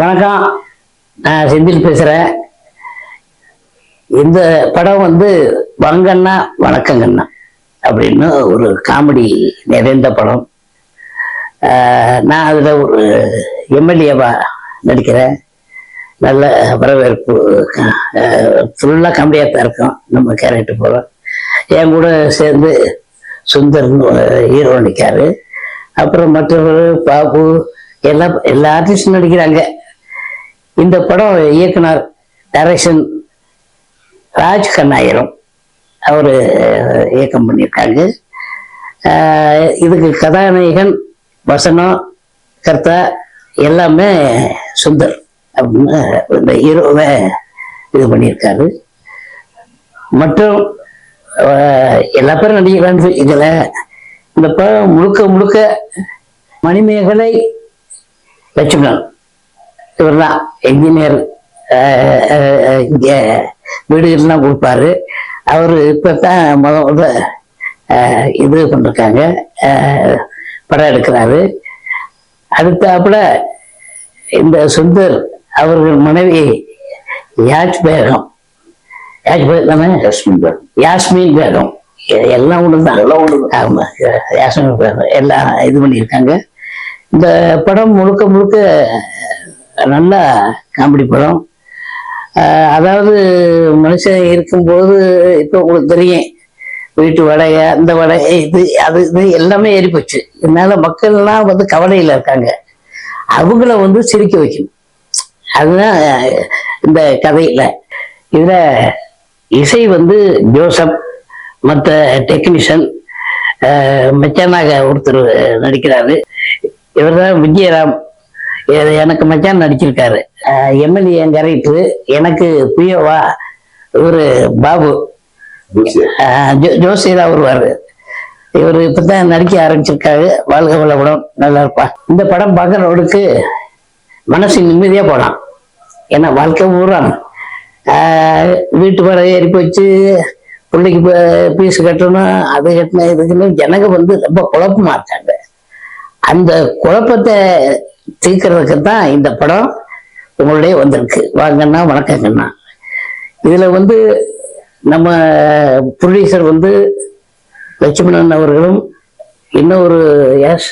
வணக்கம். நான் செந்தில் பேசுகிறேன் இந்த படம் வந்து வங்கண்ணா வணக்கங்கண்ணா அப்படின்னு ஒரு காமெடி நிறைந்த படம். நான் அதில் ஒரு எம்எல்ஏவா நடிக்கிறேன். நல்ல வரவேற்பு ஃபுல்லாக காமெடியாக தான் இருக்கும் நம்ம கேரக்டர் போகிறோம் என் கூட சேர்ந்து சுந்தர்னு ஹீரோ நடிக்காரு அப்புறம் மற்றவர் பாபு எல்லாம் எல்லா ஆர்டிஸ்டும் நடிக்கிறாங்க. இந்த படம் இயக்குனர் டைரக்ஷன் ராஜ் கண்ணாயிரம். அவர் இயக்கம் பண்ணியிருக்காங்க. இதுக்கு கதாநாயகன் வசனம் கர்த்தா எல்லாமே சுந்தர் அப்படின்னு இந்த ஹீரோவை இது பண்ணியிருக்காரு. மற்றும் எல்லா பேரும் நடிக்கிறாங்க இதில் இந்த படம் முழுக்க முழுக்க மணிமேகலை லட்சுமணன். இவர் தான் என்ஜினியர் இங்கே வீடுகள்லாம் கொடுப்பாரு. அவர் இப்போ தான் முத முத இது பண்ணிருக்காங்க. படம் எடுக்கிறாரு. அடுத்தாப்புல இந்த சுந்தர் அவர்கள் மனைவி யாஜ் பேகம். யாஜ் பேகம் தானே யாஸ்மின் பேகம். யாஸ்மின் பேகம். எல்லாம் ஒன்று தான் எல்லாம் ஒன்று ஆமா. யாஸ்மின் பேகம். எல்லாம் இது பண்ணியிருக்காங்க. இந்த படம் முழுக்க முழுக்க நல்லா காமெடி படம். அதாவது மனுஷன் இருக்கும்போது இப்போ உங்களுக்கு தெரியும் வீட்டு வடையை அந்த வடையை இது அது இது எல்லாமே ஏறி போச்சு. இதனால மக்கள்லாம் வந்து கவலையில் இருக்காங்க. அவங்கள வந்து சிரிக்க வைக்கணும். அதுதான் இந்த கதையில். இதில் இசை வந்து ஜோசப் மற்ற டெக்னீஷியன் மச்சானாக ஒருத்தர் நடிக்கிறாரு. இவர் தான் விஜயராம். எனக்கு மச்சான் நடிச்சிருக்காரு. எம்எல்ஏ கரைட்டு எனக்கு பியோவா இவரு பாபு. ஜோசியரா. வருவாரு. இவர் இப்பதான் நடிக்க ஆரம்பிச்சிருக்காரு. வாழ்க வளப்படம் நல்லா இருப்பா இந்த படம் பார்க்கறவனுக்கு மனசு நிம்மதியா போலாம். ஏன்னா வாழ்க்கை பூரா. ஆஹ் வீட்டு வாடகை ஏறி போச்சு. பிள்ளைக்கு பீஸ் கட்டணும் அது கட்டணும் இதுக்குன்னு ஜனங்க வந்து ரொம்ப குழப்பமா இருக்காங்க. அந்த குழப்பத்தை தீர்க்கறதுக்கு தான் இந்த படம் உங்களுடைய வந்திருக்கு. வாங்கண்ணா வணக்கங்கண்ணா இதுல வந்து நம்ம ப்ரொடியூசர் வந்து லட்சுமணன் அவர்களும் இன்னொரு யாஸ்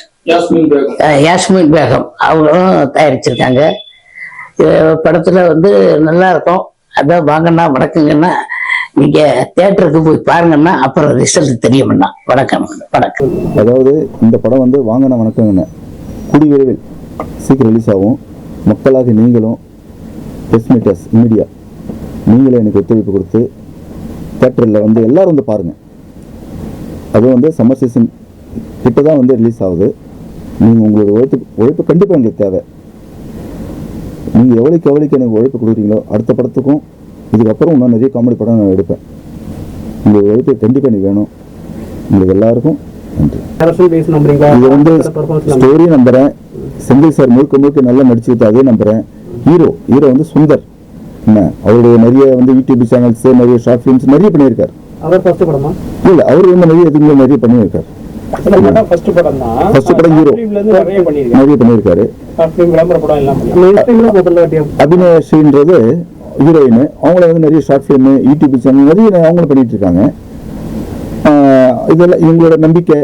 யாஸ்மின் பேகம். அவங்களும் தயாரிச்சிருக்காங்க. படத்துல வந்து நல்லா இருக்கும். அதான் வாங்கண்ணா வணக்கங்கண்ணா நீங்க தியேட்டருக்கு போய் பாருங்கன்னா அப்புறம் ரிசல்ட் தெரியும்ண்ணா வணக்கம் வணக்கம். அதாவது இந்த படம் வந்து வாங்கின வணக்கங்கண்ணே கூடி விரைவில். சீக்கிரம் ரிலீஸ் ஆகும். மக்களாக நீங்களும் ப்ரெஸ் மீட்டர்ஸ் மீடியா நீங்களும் எனக்கு ஒத்துழைப்பு கொடுத்து தேட்டரில் வந்து எல்லாரும் வந்து பாருங்கள் அதுவும் வந்து சம்மர் சீசன் கிட்ட தான் வந்து ரிலீஸ் ஆகுது. நீங்கள் உங்களோட உழைப்பு உழைப்பு கண்டிப்பாக எங்களுக்கு தேவை. நீங்கள் எவ்வளோக்கு எவ்வளோக்கு எனக்கு உழைப்பு கொடுக்குறீங்களோ அடுத்த படத்துக்கும் இதுக்கப்புறம் இன்னும் நிறைய காமெடி படம் நான் எடுப்பேன். உங்கள் உழைப்பு கண்டிப்பாக எனக்கு வேணும். உங்களுக்கு எல்லாருக்கும் நன்றி. பேஸ் இது வந்து ஸ்டோரி நம்புறேன். செந்தில் சார் முழுக்க முழுக்க நல்லா நடிச்சுக்கிட்டு அதே நம்புறேன். ஹீரோ ஹீரோ வந்து சுந்தர். என்ன அவருடைய நிறைய வந்து யூடியூப் சேனல்ஸ் நிறைய ஷார்ட் ஃபிலிம்ஸ் நிறைய பண்ணியிருக்காரு. அவர் ஃபர்ஸ்ட் படமா? இல்ல அவர் வந்து நிறைய இதுங்களை நிறைய பண்ணியிருக்காரு. ஃபர்ஸ்ட் படம் தான் First படம் hero. இருந்து நிறைய பண்ணியிருக்காரு. அபிநயஸ்ரீன்றது ஹீரோயின். அவங்கள வந்து நிறைய ஷார்ட் ஃபிலிம் யூடியூப் சேனல் நிறைய அவங்களும் பண்ணிட்டு இருக்காங்க. ஆஹ் இதெல்லாம் இவங்களோட நம்பிக்கை.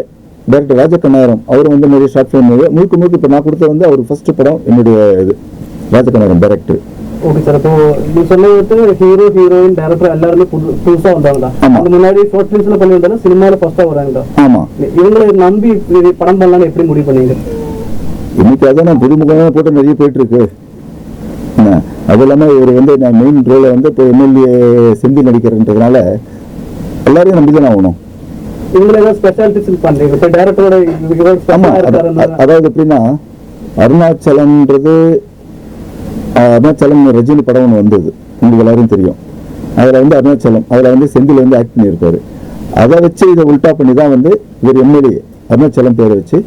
டைரக்டர் ராஜகண்ணாயிரம் அவர் வந்து நிறைய ஷார்ட் ஃபிலிம் முழுக்க முழுக்க இப்போ நான் கொடுத்த வந்து அவர் ஃபர்ஸ்ட் படம் என்னுடைய இது. ராஜகண்ணாயிரம் டைரக்டர் ஓகே சார் இப்போ நீ சொன்னது ஹீரோ ஹீரோயின் டேரக்டர் எல்லாருமே புது புதுசா வந்தாங்க ஆமா. அந்த முன்னாடி ஷார்ட் ஃபிலிம்ஸ்ல பண்ணி வந்தாலும் சினிமால ஃபர்ஸ்டா வராங்க ஆமாம் இவங்களை நம்பி படம் பண்ணலாம்னு எப்படி முடிவு பண்ணீங்க? இன்னைக்கு அதான் புதுமுகமாக போட்டு நிறைய போயிட்டு இருக்கு அது இல்லாமல் இவர் வந்து நான் மெயின் ரோலை வந்து இப்போ எம்எல்ஏ செந்தில் நடிக்கிறன்றதுனால எல்லாரையும் நம்பி தான் ஆகணும். அதாவது எப்படின்னா அருணாச்சலம்ன்றது அருணாச்சலம் ரஜினி படம் ஒன்று வந்தது. உங்களுக்கு எல்லாரும் தெரியும். அதில் வந்து அருணாச்சலம் அதில் வந்து செந்தில் வந்து ஆக்ட் பண்ணியிருப்பாரு. அதை வச்சு இதை உல்டா பண்ணி தான் வந்து இவர் எம்எல்ஏ அருணாச்சலம் பேரை வச்சு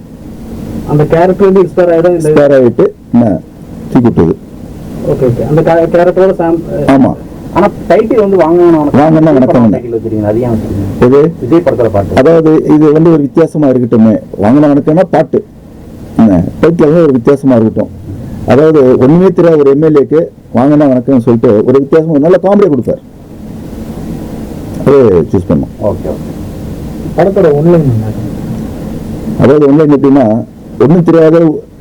அந்த கேரக்டர் வந்து இன்ஸ்பயர் ஆயிடும் இந்த ஸ்பேர் ஆகிட்டு என்ன தூக்கி விட்டது. ஓகே ஓகே அந்த கேரக்டரோட ஆமாம் ஆனா டைட்டில் வந்து வாங்கணும் ஏன் வச்சிருக்கீங்க? இது விஜய் படத்துல பாட்டு. அதாவது இது வந்து ஒரு வித்தியாசமா இருக்கட்டுமே. வாங்கின வணக்கம்னா பாட்டு. டைட்டில் வந்து ஒரு வித்தியாசமா இருக்கட்டும். அதாவது ஒண்ணுமே தெரியாத ஒரு எம்எல்ஏக்கு வாங்கினா வணக்கம்னு சொல்லிட்டு ஒரு வித்தியாசம் நல்ல காமெடியை கொடுப்பார். அது சூஸ் பண்ணோம் ஓகே ஓகே படத்தோட ஒன்லைன் அதாவது ஒன்லைன் எப்படின்னா ஒன்றும் தெரியாத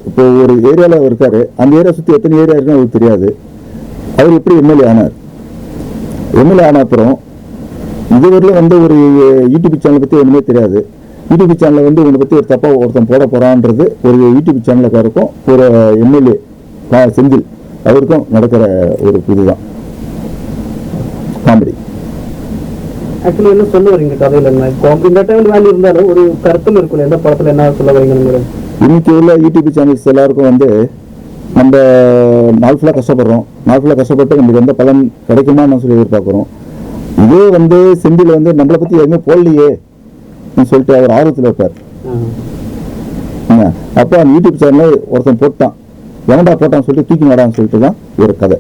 இப்போ ஒரு ஏரியாவில் இருக்காரு. அந்த ஏரியா சுற்றி எத்தனை ஏரியா இருக்குன்னு அவருக்கு தெரியாது. அவர் எப்படி எம்எல்ஏ ஆனார்? எம்எல்ஏ ஆன அப்புறம் இதுவரையிலும் வந்து ஒரு யூடியூப் சேனலை பற்றி ஒன்றுமே தெரியாது. யூடியூப் சேனலில் வந்து உன்னை பற்றி ஒரு தப்பாக ஒருத்தன் போட போகிறான்றது ஒரு யூடியூப் சேனலுக்காருக்கும் ஒரு எம்எல்ஏ செந்தில் அவருக்கும் நடக்கிற ஒரு இதுதான். காமெடி. ஆக்சுவலி என்ன சொல்ல வரீங்க கதையில? என்ன டைம் வேல்யூ இருந்தாலும் ஒரு கருத்தும் இருக்குல்ல எந்த படத்துல என்ன சொல்ல வரீங்கிறது இன்னைக்கு உள்ள யூடியூப் சேனல்ஸ் எல்லாருக்கும் வந்து நம்ம நாள் ஃபுல்லாக கஷ்டப்படுறோம். நாள் ஃபுல்லாக கஷ்டப்பட்டு நமக்கு எந்த பலன் கிடைக்குமான்னு சொல்லி எதிர்பார்க்குறோம். இதே வந்து செந்தில் வந்து நம்மளை பற்றி எதுவுமே போடலையே சொல்லிட்டு அவர் ஆர்வத்தில் இருப்பார். அப்போ அந்த யூடியூப் சேனலில் ஒருத்தன் போட்டான். எவன்டா போட்டான்னு சொல்லிட்டு தூக்கி நடான்னு சொல்லிட்டு தான் ஒரு கதை.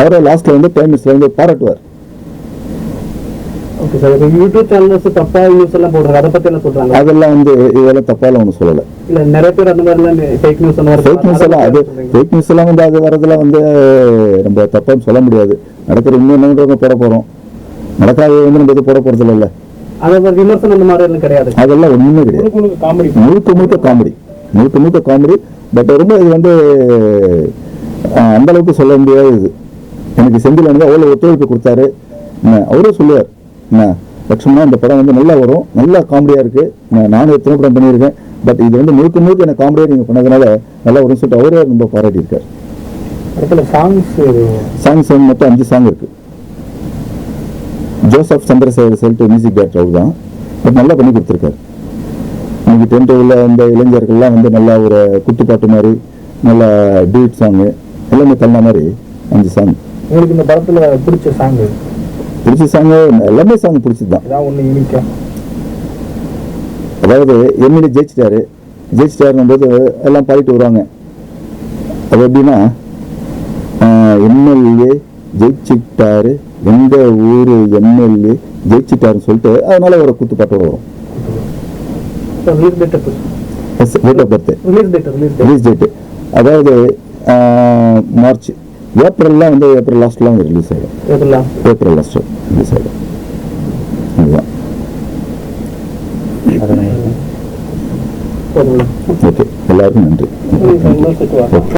அவரை லாஸ்ட்ல வந்து டைம் வந்து பாராட்டுவார். Okay sir. யூடியூப் சேனல்ஸ் தப்பா நியூஸ் எல்லாம் போடுறாங்க. அதை பத்தி என்ன சொல்றாங்க? அதெல்லாம் வந்து இதெல்லாம் தப்பால ஒன்றும் சொல்லலை. இல்ல நிறைய பேர் அந்த மாதிரி எல்லாம் ஃபேக் நியூஸ் மாதிரி ஃபேக் நியூஸ் எல்லாம் அது ஃபேக் நியூஸ் எல்லாம் வந்து அது வரதெல்லாம் வந்து நம்ம தப்பான்னு சொல்ல முடியாது. நடக்கிற உண்மை என்னன்றவங்க போட போறோம். நடக்காத வந்து நம்ம போட போறது இல்லைல்ல அதை மாதிரி விமர்சனம் அந்த மாதிரி எல்லாம் கிடையாது. அதெல்லாம் ஒண்ணுமே கிடையாது. காமெடி முழுக்க முழுக்க காமெடி முழுக்க முழுக்க காமெடி பட் ரொம்ப இது வந்து அந்த அளவுக்கு சொல்ல முடியாது இது. எனக்கு செந்தில் வந்து அவ்வளோ ஒத்துழைப்பு கொடுத்தாரு. என்ன, அவரே சொல்லுவார். என்ன? லட்சுமணா இந்த படம் வந்து நல்லா வரும். நல்லா காமெடியா இருக்கு. நான் நானும் எத்தனை படம் பண்ணியிருக்கேன். பட் இது வந்து முழுக்க முழுக்க எனக்கு காமெடியாக நீங்க பண்ணதுனால நல்லா வரும்னு சொல்லிட்டு அவரே ரொம்ப பாராட்டியிருக்கார் படத்துல சாங்ஸ் சாங்ஸ் வந்து மொத்தம் அஞ்சு சாங் இருக்கு. ஜோசப் சந்திரசேகர் சொல்லிட்டு மியூசிக் டேரக்டர் அவர் தான் பட் நல்லா பண்ணி கொடுத்துருக்காரு. இன்னைக்கு டென்த் உள்ள அந்த இளைஞர்கள்லாம் வந்து நல்லா ஒரு குத்துப்பாட்டு மாதிரி நல்லா டூட் சாங்கு எல்லாமே தள்ள மாதிரி அஞ்சு சாங் உங்களுக்கு இந்த படத்துல பிடிச்ச சாங் பிடிச்ச சாங் எல்லாமே சாங் பிடிச்சது தான் அதாவது எம்எல்ஏ ஜெயிச்சிட்டாரு. ஜெயிச்சிட்டாருன்னும் போது எல்லாம் பாடிட்டு வருவாங்க. அது எப்படின்னா எம்எல்ஏ ஜெயிச்சிட்டாரு. எங்க ஊரு எம்எல்ஏ ஜெயிச்சிட்டாருன்னு சொல்லிட்டு அதனால ஒரு குத்துப்பாட்டோட வரும். ரிலீஸ் டேட் அதாவது மார்ச் ஏப்ரல்லாம் வந்து ஏப்ரல் லாஸ்ட்லாம் வந்து ரிலீஸ் ஆகிடும் எதுலாம் ஏப்ரல் லாஸ்ட் ரிலீஸ் ஆகிடும் ஓகே. எல்லாருக்கும் நன்றி.